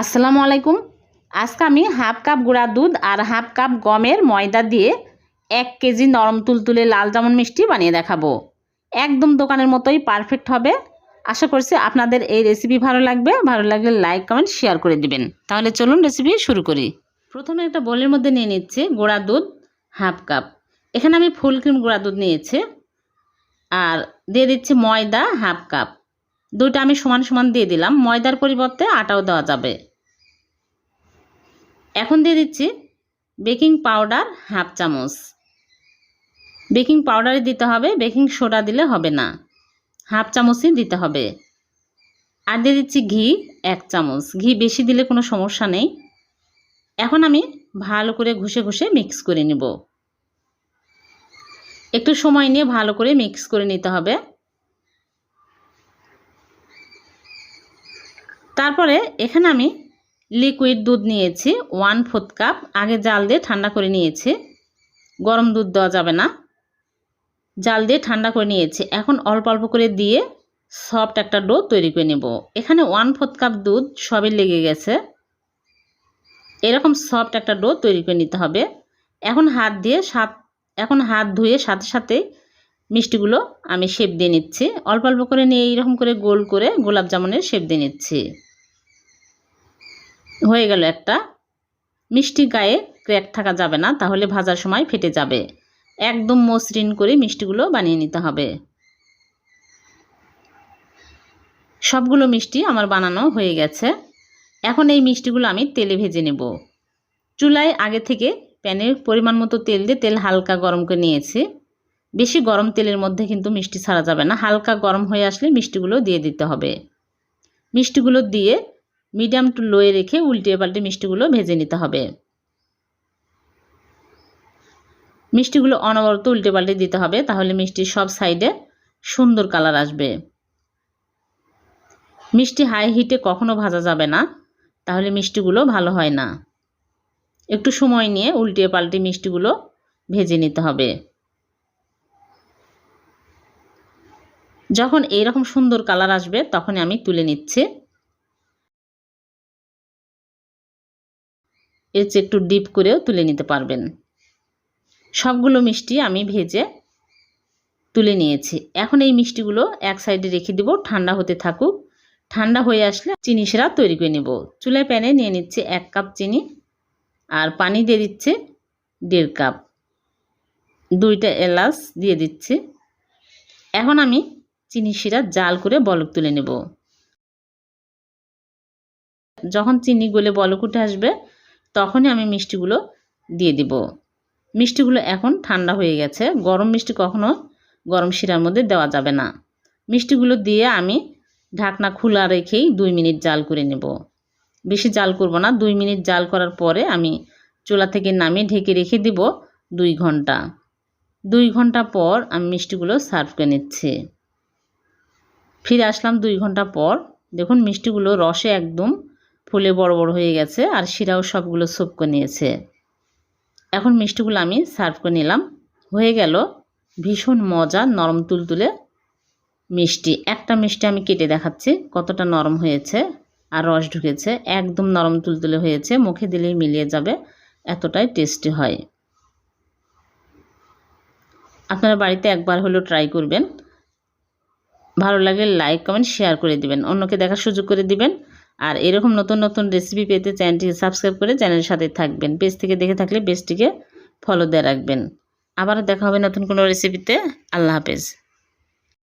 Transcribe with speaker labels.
Speaker 1: আসসালামু আলাইকুম। আজকে আমি হাফ কাপ গুঁড়া দুধ আর হাফ কাপ গমের ময়দা দিয়ে এক কেজি নরম তুলতুলে লাল জামুন মিষ্টি বানিয়ে দেখাবো। একদম দোকানের মতোই পারফেক্ট হবে। আশা করছি আপনাদের এই রেসিপি ভালো লাগবে। ভালো লাগলে লাইক কমেন্ট শেয়ার করে দিবেন। তাহলে চলুন রেসিপি শুরু করি। প্রথমে একটা বোলের মধ্যে নিয়ে নিচ্ছি গুঁড়া দুধ হাফ কাপ। এখানে আমি ফুল ক্রিম গুঁড়া দুধ নিয়েছি। আর দিয়ে দিচ্ছি ময়দা হাফ কাপ। দুইটা আমি সমান সমান দিয়ে দিলাম। ময়দার পরিবর্তে আটাও দেওয়া যাবে। এখন দিয়ে দিচ্ছি বেকিং পাউডার হাফ চামচ। বেকিং পাউডারে দিতে হবে, বেকিং সোডা দিলে হবে না। হাফ চামচই দিতে হবে। আর দিয়ে দিচ্ছি ঘি, এক চামচ। ঘি বেশি দিলে কোনো সমস্যা নেই। এখন আমি ভালো করে ঘষে ঘষে মিক্স করে নেব। একটু সময় নিয়ে ভালো করে মিক্স করে নিতে হবে। তারপরে এখানে আমি লিকুইড দুধ নিয়েছি ওয়ান ফোর্থ কাপ আগে জাল দিয়ে ঠান্ডা করে নিয়েছি। গরম দুধ দেওয়া যাবে না। জাল দিয়ে ঠান্ডা করে নিয়েছি। এখন অল্প অল্প করে দিয়ে সফট একটা ডো তৈরি করে নেব। এখানে ওয়ান ফোর্থ কাপ দুধ সবে লেগে গেছে। এরকম সফট একটা ডো তৈরি করে নিতে হবে। এখন হাত দিয়ে সাত, এখন হাত ধুয়ে সাথে সাথে মিষ্টিগুলো আমি শেপ দিয়ে নিচ্ছি। অল্প অল্প করে নিয়ে এইরকম করে গোল করে গোলাপ জামুনের শেপ দিয়ে নিচ্ছি। হয়ে গেল একটা। মিষ্টি গায়ে ক্র্যাক থাকা যাবে না, তাহলে ভাজার সময় ফেটে যাবে। একদম মসৃণ করে মিষ্টিগুলো বানিয়ে নিতে হবে। সবগুলো মিষ্টি আমার বানানো হয়ে গেছে। এখন এই মিষ্টিগুলো আমি তেলে ভেজে নেব। চুলায় আগে থেকে প্যানের পরিমাণ মতো তেল দিয়ে তেল হালকা গরম করে নিয়েছি। বেশি গরম তেলের মধ্যে কিন্তু মিষ্টি ছাড়া যাবে না, হালকা গরম হয়ে আসলে মিষ্টিগুলো দিয়ে দিতে হবে। মিষ্টিগুলো দিয়ে মিডিয়াম টু লোয়ে রেখে উল্টে পাল্টে মিষ্টিগুলো ভেজে নিতে হবে। মিষ্টিগুলো অনবরত উল্টে পাল্টে দিতে হবে, তাহলে মিষ্টির সব সাইডে সুন্দর কালার আসবে। মিষ্টি হাই হিটে কখনো ভাজা যাবে না, তাহলে মিষ্টিগুলো ভালো হয় না। একটু সময় নিয়ে উল্টে পাল্টে মিষ্টিগুলো ভেজে নিতে হবে। যখন এইরকম সুন্দর কালার আসবে তখন আমি তুলে নিচ্ছি। এর চেয়ে একটু ডিপ করেও তুলে নিতে পারবেন। সবগুলো মিষ্টি আমি ভেজে তুলে নিয়েছি। এখন এই মিষ্টিগুলো এক সাইডে রেখে দিব, ঠান্ডা হতে থাকুক। ঠান্ডা হয়ে আসলে চিনি সেরা তৈরি করে নেব। চুলায় প্যানে নিয়ে নিচ্ছে এক কাপ চিনি আর পানি দিয়ে দিচ্ছে দেড় কাপ দুইটা এলাচ দিয়ে দিচ্ছে। এখন আমি চিনি শিরা জাল করে বলক তুলে নেব। যখন চিনি গলে বলক উঠে আসবে তখনই আমি মিষ্টিগুলো দিয়ে দিব। মিষ্টিগুলো এখন ঠান্ডা হয়ে গেছে। গরম মিষ্টি কখনো গরম শিরার মধ্যে দেওয়া যাবে না। মিষ্টিগুলো দিয়ে আমি ঢাকনা খোলা রেখেই দুই মিনিট জাল করে নেব। বেশি জাল করব না। দুই মিনিট জাল করার পরে আমি চুলা থেকে নামিয়ে ঢেকে রেখে দিব দুই ঘণ্টা। দুই ঘণ্টা পর আমি মিষ্টিগুলো সার্ভ করে নিচ্ছি। ফিরে আসলাম দুই ঘণ্টা পর। দেখুন মিষ্টিগুলো রসে একদম ফুলে বড় বড় হয়ে গেছে আর শিরাও সবগুলো সোপ করে নিয়েছে। এখন মিষ্টিগুলো আমি সার্ভ করে নিলাম। হয়ে গেল ভীষণ মজা নরম তুলতুলে মিষ্টি। একটা মিষ্টি আমি কেটে দেখাচ্ছি কতটা নরম হয়েছে আর রস ঢুকেছে। একদম নরম তুলতুলে হয়েছে, মুখে দিলেই মিলিয়ে যাবে, এতটাই টেস্টি হয়। আপনারা বাড়িতে একবার হলেও ট্রাই করবেন। ভালো লাগলে লাইক কমেন্ট শেয়ার করে দিবেন। অন্যকে দেখার সুযোগ করে দিবেন। আর এরকম নতুন নতুন রেসিপি পেতে চ্যানেলটিকে সাবস্ক্রাইব করে চ্যানেলের সাথে থাকবেন। পেজ থেকে দেখে থাকলে পেজটিকে ফলো দিয়ে রাখবেন। আবার দেখা হবে নতুন কোনো রেসিপিতে আল্লাহ হাফেজ।